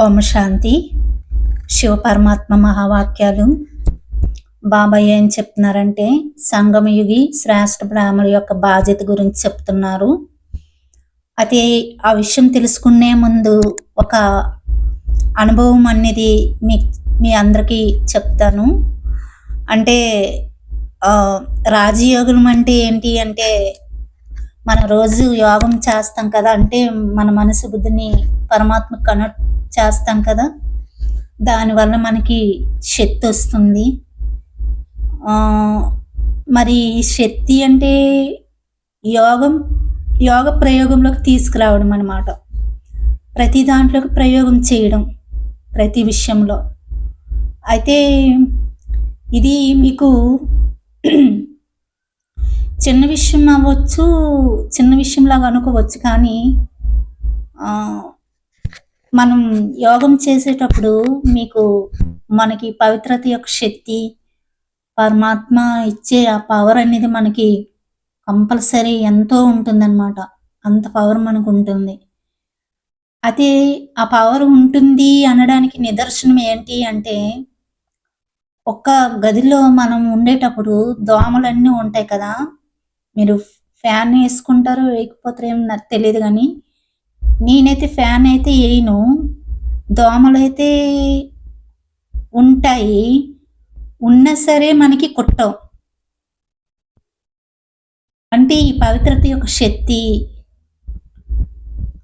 ఓం శాంతి. శివ పరమాత్మ మహావాక్యాలు. బాబాయ్ ఏం చెప్తున్నారంటే సంగమయుగి శ్రేష్ఠ బ్రాహ్మణ యొక్క బాధ్యత గురించి చెప్తున్నారు. అయితే ఆ విషయం తెలుసుకునే ముందు ఒక అనుభవం అనేది మీ మీ అందరికీ చెప్తాను. అంటే రాజయోగులం అంటే ఏంటి అంటే మనం రోజు యోగం చేస్తాం కదా అంటే మన మనసు బుద్ధిని పరమాత్మ కనెక్ట్ చేస్తాం కదా. దానివల్ల మనకి శక్తి వస్తుంది. మరి ఈ శక్తి అంటే యోగం యోగ ప్రయోగంలోకి తీసుకురావడం అన్నమాట. ప్రతి దాంట్లోకి ప్రయోగం చేయడం ప్రతి విషయంలో. అయితే ఇది మీకు చిన్న విషయం అవ్వచ్చు చిన్న విషయంలాగా అనుకోవచ్చు కానీ ఆ, మనం యోగం చేసేటప్పుడు మీకు మనకి పవిత్రత యొక్క శక్తి పరమాత్మ ఇచ్చే ఆ పవర్ అనేది మనకి కంపల్సరీ ఎంతో ఉంటుందన్నమాట. అంత పవర్ మనకు ఉంటుంది. అయితే ఆ పవర్ ఉంటుంది అనడానికి నిదర్శనం ఏంటి అంటే ఒక్క గదిలో మనం ఉండేటప్పుడు దోమలన్నీ ఉంటాయి కదా మీరు ఫ్యాన్ వేసుకుంటారో వేయకపోతారో ఏమో నాకు తెలియదు కానీ నేనైతే ఫ్యాన్ అయితే వేయను. దోమలు అయితే ఉంటాయి. ఉన్నా సరే మనకి కుట్టవు. అంటే ఈ పవిత్రత యొక్క శక్తి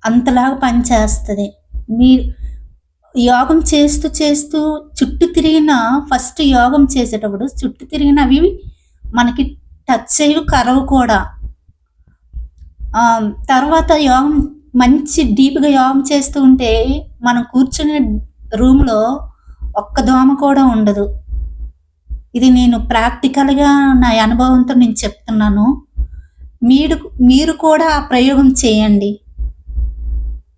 అంతలాగా పనిచేస్తుంది. మీరు యోగం చేస్తూ చేస్తూ చుట్టూ తిరిగిన ఫస్ట్ యోగం చేసేటప్పుడు చుట్టూ తిరిగిన అవి మనకి టచ్ అయ్యి కరవు కూడా. తర్వాత యోగం మంచి డీప్గా యోగం చేస్తూ ఉంటే మనం కూర్చునే రూమ్లో ఒక్క దోమ కూడా ఉండదు. ఇది నేను ప్రాక్టికల్గా నా అనుభవంతో నేను చెప్తున్నాను. మీరు మీరు కూడా ఆ ప్రయోగం చేయండి.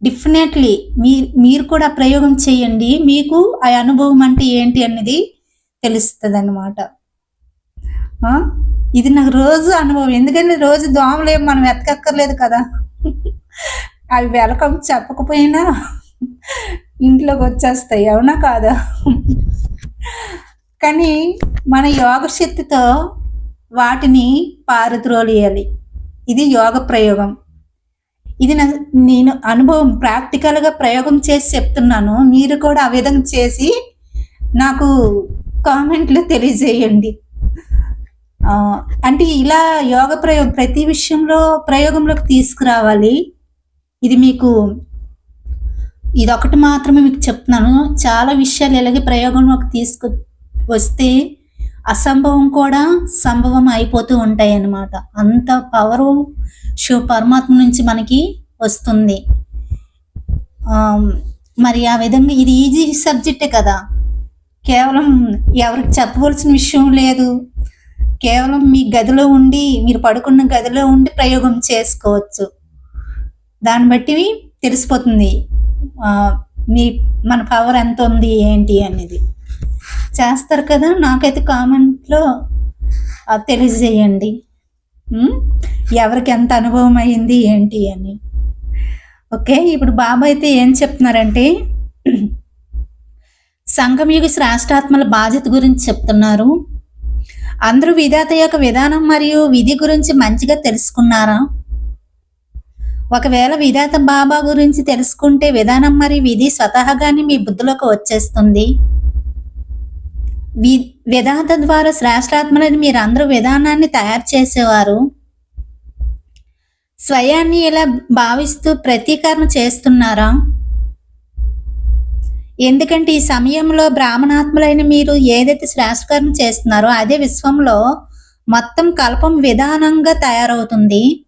డెఫినెట్లీ మీ మీరు కూడా ప్రయోగం చేయండి. మీకు ఆ అనుభవం అంటే ఏంటి అనేది తెలుస్తుంది అన్నమాట ఇది నాకు రోజు అనుభవం. ఎందుకంటే రోజు దోమలు ఏం మనం ఎతకక్కర్లేదు కదా. అవి వెలకం చెప్పకపోయినా ఇంట్లోకి వచ్చేస్తాయి. అవునా కాదా? కానీ మన యోగ శక్తితో వాటిని పారద్రోలియాలి. ఇది యోగ ప్రయోగం. ఇది నా నేను అనుభవం ప్రాక్టికల్గా ప్రయోగం చేసి చెప్తున్నాను. మీరు కూడా ఆ విధంగా చేసి నాకు కామెంట్లు తెలియజేయండి. అంటే ఇలా యోగ ప్రయోగం ప్రతి విషయంలో ప్రయోగంలోకి తీసుకురావాలి. ఇది మీకు ఇది ఒకటి మాత్రమే మీకు చెప్తున్నాను. చాలా విషయాలు ఇలాగే ప్రయోగంలోకి తీసుకు వస్తే అసంభవం కూడా సంభవం అయిపోతూ ఉంటాయి అన్నమాట అంత పవర్ శివ పరమాత్మ నుంచి మనకి వస్తుంది. మరి ఆ విధంగా ఇది ఈజీ సబ్జెక్టే కదా. కేవలం ఎవరికి చెప్పవలసిన విషయం లేదు. కేవలం మీ గదిలో ఉండి మీరు పడుకున్న గదిలో ఉండి ప్రయోగం చేసుకోవచ్చు. దాన్ని బట్టి తెలిసిపోతుంది మీ మన పవర్ ఎంత ఉంది ఏంటి అనేది. చేస్తారు కదా నాకైతే కామెంట్లో తెలియజేయండి. ఎవరికి ఎంత అనుభవం అయింది ఏంటి అని. ఓకే ఇప్పుడు బాబా అయితే ఏం చెప్తున్నారంటే సంఘంయుగ శ్రేష్టాత్మల బాధ్యత గురించి చెప్తున్నారు. అందరూ విధాత యొక్క విధానం మరియు విధి గురించి మంచిగా తెలుసుకున్నారా? ఒకవేళ విధాత బాబా గురించి తెలుసుకుంటే విధానం మరియు విధి స్వతహాగానే మీ బుద్ధిలోకి వచ్చేస్తుంది. వి విధాత ద్వారా శ్రేష్టాత్మలని మీరు అందరూ విధానాన్ని తయారు చేసేవారు. స్వయాన్ని ఇలా భావిస్తూ ప్రతీకరణ చేస్తున్నారా? ఎందుకంటే ఈ సమయంలో బ్రాహ్మణాత్మలైన మీరు ఏదైతే శ్రేష్ఠకర్మ చేస్తున్నారో అదే విశ్వంలో మొత్తం కల్పం విధానంగా తయారవుతుంది.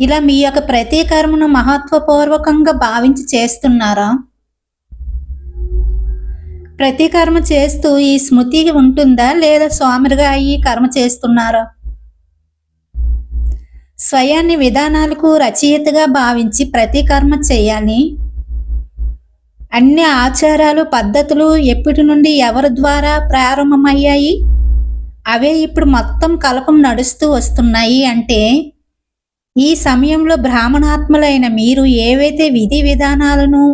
ఇలా మీ యొక్క ప్రతీకర్మను మహత్వపూర్వకంగా భావించి చేస్తున్నారా? ప్రతీకర్మ చేస్తూ ఈ స్మృతి ఉంటుందా? లేదా స్వామిగా అయ్యి కర్మ చేస్తున్నారా? స్వయాన్ని విధానాలకు రచయితగా భావించి ప్రతీకర్మ చేయాలి. అన్ని ఆచారాలు పద్ధతులు ఎప్పటి నుండి ఎవరి ద్వారా ప్రారంభమయ్యాయి? అవే ఇప్పుడు మొత్తం కలపం నడుస్తూ వస్తున్నాయి అంటే ఈ సమయంలో బ్రాహ్మణాత్మలైన మీరు ఏవైతే విధి విధానాలను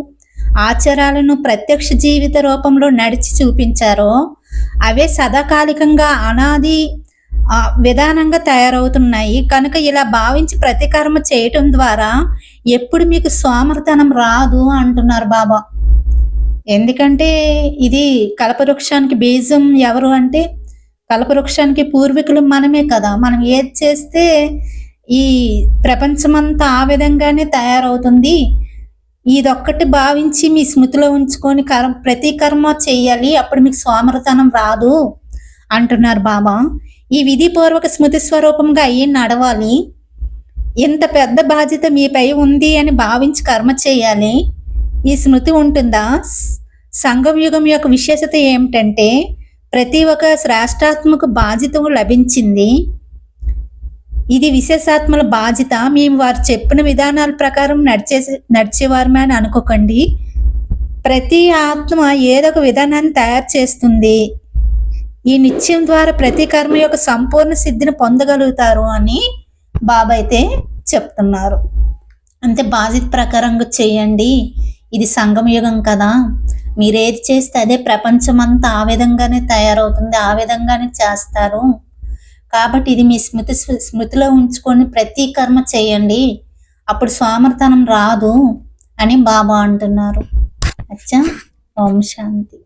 ఆచారాలను ప్రత్యక్ష జీవిత రూపంలో నడిచి చూపించారో అవే సదాకాలికంగా అనాది విధానంగా తయారవుతున్నాయి. కనుక ఇలా భావించి ప్రతికర్మ చేయటం ద్వారా ఎప్పుడు మీకు సోమర్తనం రాదు అంటున్నారు బాబా. ఎందుకంటే ఇది కల్పవృక్షానికి బీజం ఎవరు అంటే కల్పవృక్షానికి పూర్వీకులు మనమే కదా. మనం ఏది చేస్తే ఈ ప్రపంచమంతా ఆ విధంగానే తయారవుతుంది. ఇదొక్కటి భావించి మీ స్మృతిలో ఉంచుకొని కర్మ ప్రతి కర్మ చేయాలి అప్పుడు మీకు సోమరతనం రాదు అంటున్నారు బాబా. ఈ విధిపూర్వక స్మృతి స్వరూపంగా అయ్యి నడవాలి. ఇంత పెద్ద బాధ్యత మీపై ఉంది అని భావించి కర్మ చేయాలి. ఈ స్మృతి ఉంటుందా? సంఘం యుగం యొక్క విశేషత ఏమిటంటే ప్రతి ఒక్క శ్రేష్టాత్మక బాధ్యత లభించింది. ఇది విశేషాత్మల బాధ్యత. మేము వారు చెప్పిన విధానాల ప్రకారం నడిచే నడిచేవారమే అని అనుకోకండి. ప్రతి ఆత్మ ఏదో ఒక విధానాన్ని తయారు చేస్తుంది. ఈ నిత్యం ద్వారా ప్రతి కర్మ యొక్క సంపూర్ణ సిద్ధిని పొందగలుగుతారు అని బాబా అయితే చెప్తున్నారు. అంతే బాధ్యత ప్రకారంగా చేయండి. ఇది సంగమయుగం కదా. మీరేది చేస్తే అదే ప్రపంచం అంతా ఆ విధంగానే తయారవుతుంది ఆ విధంగానే చేస్తారు. కాబట్టి ఇది మీ స్మృతి స్మృతిలో ఉంచుకొని ప్రతి కర్మ చేయండి. అప్పుడు సోమర్తనం రాదు అని బాబా అంటున్నారు. అచ్చా ఓం శాంతి.